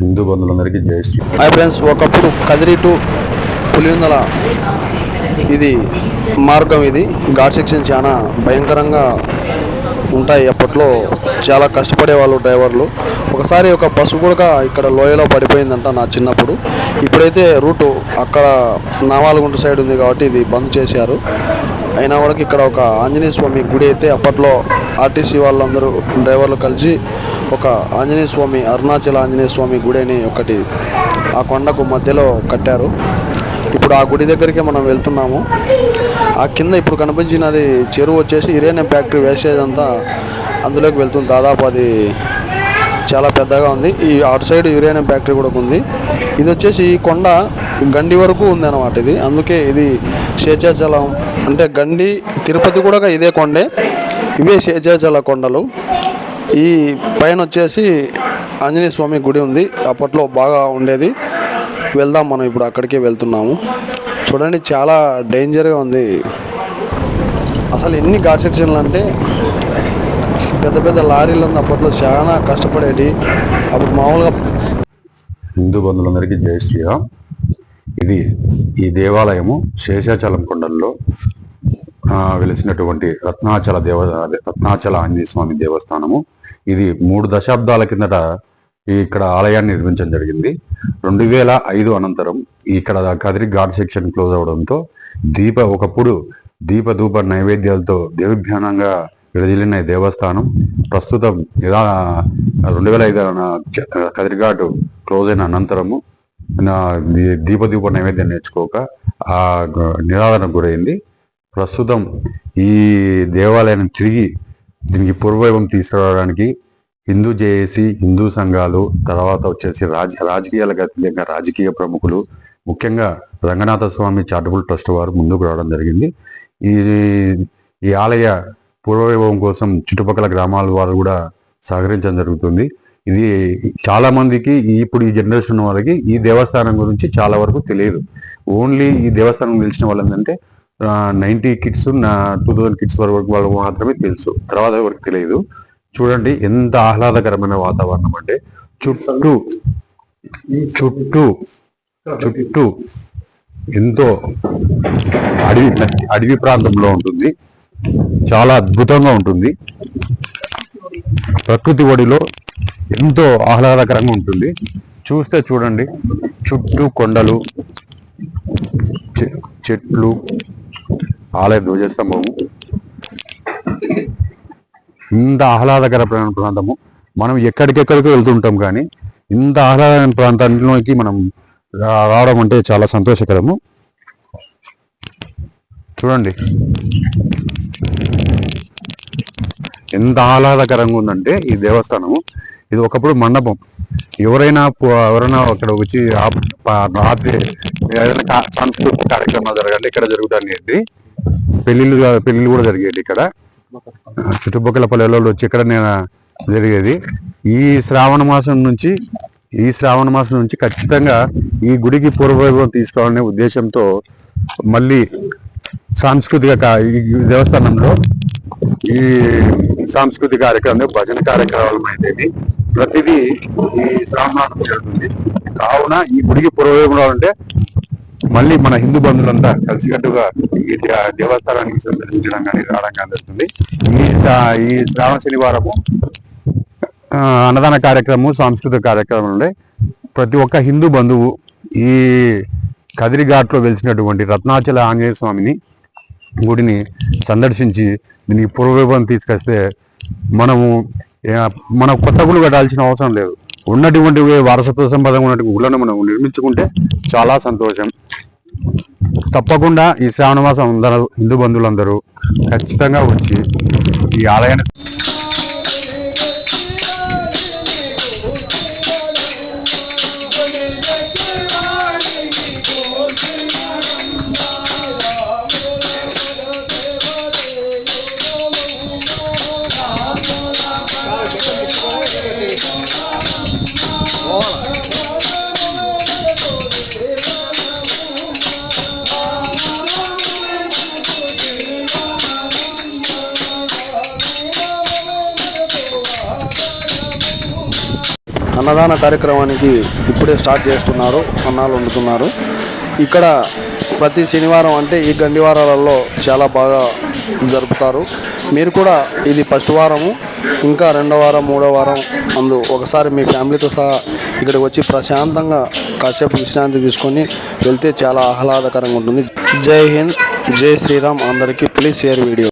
హిందూ బంధువులందరికీ జై Shri hi friends ఒకప్పుడు కదిరి టు పులివెందల ఇది మార్గం ఇది. ఘాట్ సెక్షన్ చాలా భయంకరంగా ఉంటాయి అప్పట్లో. చాలా కష్టపడే వాళ్ళు డ్రైవర్లు. ఒకసారి ఒక బస్సు కూడా ఇక్కడ లోయలో పడిపోయిందంట నా చిన్నప్పుడు. ఇప్పుడైతే రూటు అక్కడ నావాలగుంట సైడ్ ఉంది కాబట్టి ఇది బంద్ చేశారు. అయినా కూడా ఇక్కడ ఒక ఆంజనేయ స్వామి గుడి అయితే అప్పట్లో ఆర్టీసీ వాళ్ళందరూ డ్రైవర్లు కలిసి ఒక ఆంజనేయ స్వామి అరుణాచల ఆంజనేయ స్వామి గుడి అని ఒకటి ఆ కొండకు మధ్యలో కట్టారు. ఇప్పుడు ఆ గుడి దగ్గరికి మనం వెళ్తున్నాము. ఆ కింద ఇప్పుడు కనిపించినది చెరువు వచ్చేసి ఇరేనియం ఫ్యాక్టరీ వేస్టేజ్ అంతా అందులోకి వెళ్తుంది. దాదాపు అది చాలా పెద్దగా ఉంది. ఈ అటు సైడ్ యురేనియం ఫ్యాక్టరీ కూడా ఉంది. ఇది వచ్చేసి ఈ కొండ గండి వరకు ఉంది అనమాట ఇది. అందుకే ఇది శేషాచలం అంటే గండి తిరుపతి కూడా ఇదే కొండే. ఇవే శేషాచల కొండలు. ఈ పైన వచ్చేసి ఆంజనేయ స్వామి గుడి ఉంది. అప్పట్లో బాగా ఉండేది. వెళ్దాం మనం ఇప్పుడు అక్కడికే వెళ్తున్నాము. చూడండి చాలా డేంజర్గా ఉంది. అసలు ఎన్ని ఘాట్ సెక్షన్లు అంటే పెద్ద పెద్ద లారీలు అప్పట్లో చాలా కష్టపడేటి. అప్పుడు మామూలుగా హిందూ బంధువులందరికీ జై శ్రీరామ్. ఇది ఈ దేవాలయము శేషాచలం కొండల్లో ఆ, వెలిసినటువంటి రత్నాచల దేవ రత్నాచల ఆంజనేయ స్వామి దేవస్థానము. ఇది మూడు దశాబ్దాల కిందట ఇక్కడ ఆలయాన్ని నిర్మించడం జరిగింది. రెండు వేల ఐదు అనంతరం ఇక్కడ కదిరి ఘాట్ సెక్షన్ క్లోజ్ అవడంతో దీప ఒకప్పుడు దీప ధూప నైవేద్యాలతో దేవిభ్యానంగా విడదీలిన దేవస్థానం ప్రస్తుతం ఇలా రెండు వేల ఐదు కదిరిఘాటు క్లోజ్ అయిన అనంతరము దీపదీప నైవేద్యం నేర్చుకోక ఆ గ- నిరాదరణకు గురైంది. ప్రస్తుతం ఈ దేవాలయాన్ని తిరిగి దీనికి పూర్వవైభవం తీసుకురావడానికి హిందూ జేఏసీ హిందూ సంఘాలు తర్వాత వచ్చేసి రాజ రాజకీయాలకు అతీతంగా రాజకీయ ప్రముఖులు ముఖ్యంగా రంగనాథ స్వామి చారిటబుల్ ట్రస్ట్ వారు ముందుకు రావడం జరిగింది. ఈ ఈ ఆలయ పూర్వవైభవం కోసం చుట్టుపక్కల గ్రామాల వారు కూడా సహకరించడం జరుగుతుంది. ఇది చాలా మందికి ఇప్పుడు ఈ జనరేషన్ వాళ్ళకి ఈ దేవస్థానం గురించి చాలా వరకు తెలియదు. ఓన్లీ ఈ దేవస్థానం తెలిసిన వాళ్ళు ఏంటంటే నైన్టీ కిడ్స్ నా టూ థౌజండ్ కిడ్స్ వరకు వాళ్ళకు మాత్రమే తెలుసు. తర్వాత వరకు తెలియదు. చూడండి ఎంత ఆహ్లాదకరమైన వాతావరణం అంటే చుట్టూ చుట్టూ చుట్టూ ఎంతో అడవి అడవి ప్రాంతంలో ఉంటుంది. చాలా అద్భుతంగా ఉంటుంది. ప్రకృతి ఒడిలో ఎంతో ఆహ్లాదకరంగా ఉంటుంది. చూస్తే చూడండి చుట్టూ కొండలు చె- చెట్లు ఆలయ ధ్వజస్తంభము. ఇంత ఆహ్లాదకరమైన ప్రాంతము. మనం ఎక్కడికెక్కడికి వెళ్తుంటాం కానీ ఇంత ఆహ్లాదకరమైన ప్రాంతానికి మనం రావడం అంటే చాలా సంతోషకరము. చూడండి. ఎంత ఆహ్లాదకరంగా ఉందంటే ఈ దేవస్థానము. ఇది ఒకప్పుడు మండపం. ఎవరైనా ఎవరైనా అక్కడ వచ్చి ఆ- రాత్రి ఏదైనా సాంస్కృతిక కార్యక్రమాలు జరగాలి ఇక్కడ జరుగుతాయి పెళ్ళిళ్ళు పెళ్ళిళ్ళు కూడా జరిగేది ఇక్కడ. చుట్టుపక్కల పల్లెలలో వచ్చి ఇక్కడ నేను జరిగేది. ఈ శ్రావణ మాసం నుంచి ఈ శ్రావణ మాసం నుంచి ఖచ్చితంగా ఈ గుడికి పూర్వవైభవం తీసుకోవాలనే ఉద్దేశంతో మళ్ళీ సాంస్కృతిక ఈ దేవస్థానంలో ఈ సాంస్కృతిక కార్యక్రమం భజన కార్యక్రమాలు అయితే ప్రతిదీ ఈ శ్రావణం జరుగుతుంది. కావున ఈ గుడికి పూర్వవైభవం అంటే మళ్ళీ మన హిందూ బంధువులంతా కలిసికట్టుగా ఈ దేవస్థానానికి సందర్శించడం కానీ రావడం కానీ జరుగుతుంది. ఈ ఈ శ్రావణ శనివారము అన్నదాన కార్యక్రమం సాంస్కృతిక కార్యక్రమం ఉండే ప్రతి ఒక్క హిందూ బంధువు ఈ కదిరిఘాట్లో వెలిసినటువంటి రత్నాచల ఆంజనేయ స్వామిని గుడిని సందర్శించి దీనికి పూర్వవైభవం తీసుకొస్తే మనము మనం కొత్త గుళ్ళు కట్టాల్సిన అవసరం లేదు. ఉన్నటువంటి వారసత్వ సంపదంగా ఉన్నటువంటి గుళ్ళను మనం నిర్మించుకుంటే చాలా సంతోషం. తప్పకుండా ఈ శ్రావణ మాసం అందరూ హిందూ బంధువులందరూ ఖచ్చితంగా వచ్చి ఈ ఆలయాన్ని అన్నదాన కార్యక్రమానికి ఇప్పుడే స్టార్ట్ చేస్తున్నారు అన్నాలు వండుతున్నారు. ఇక్కడ ప్రతి శనివారం అంటే ఈ గండివారాలలో చాలా బాగా జరుపుతారు. మీరు కూడా ఇది ఫస్ట్ వారము ఇంకా రెండో వారం మూడో వారం అందు ఒకసారి మీ ఫ్యామిలీతో సహా ఇక్కడికి వచ్చి ప్రశాంతంగా కాసేపు విశ్రాంతి తీసుకొని వెళ్తే చాలా ఆహ్లాదకరంగా ఉంటుంది. జై హింద్ జై శ్రీరామ్ అందరికీ ప్లీజ్ షేర్ వీడియో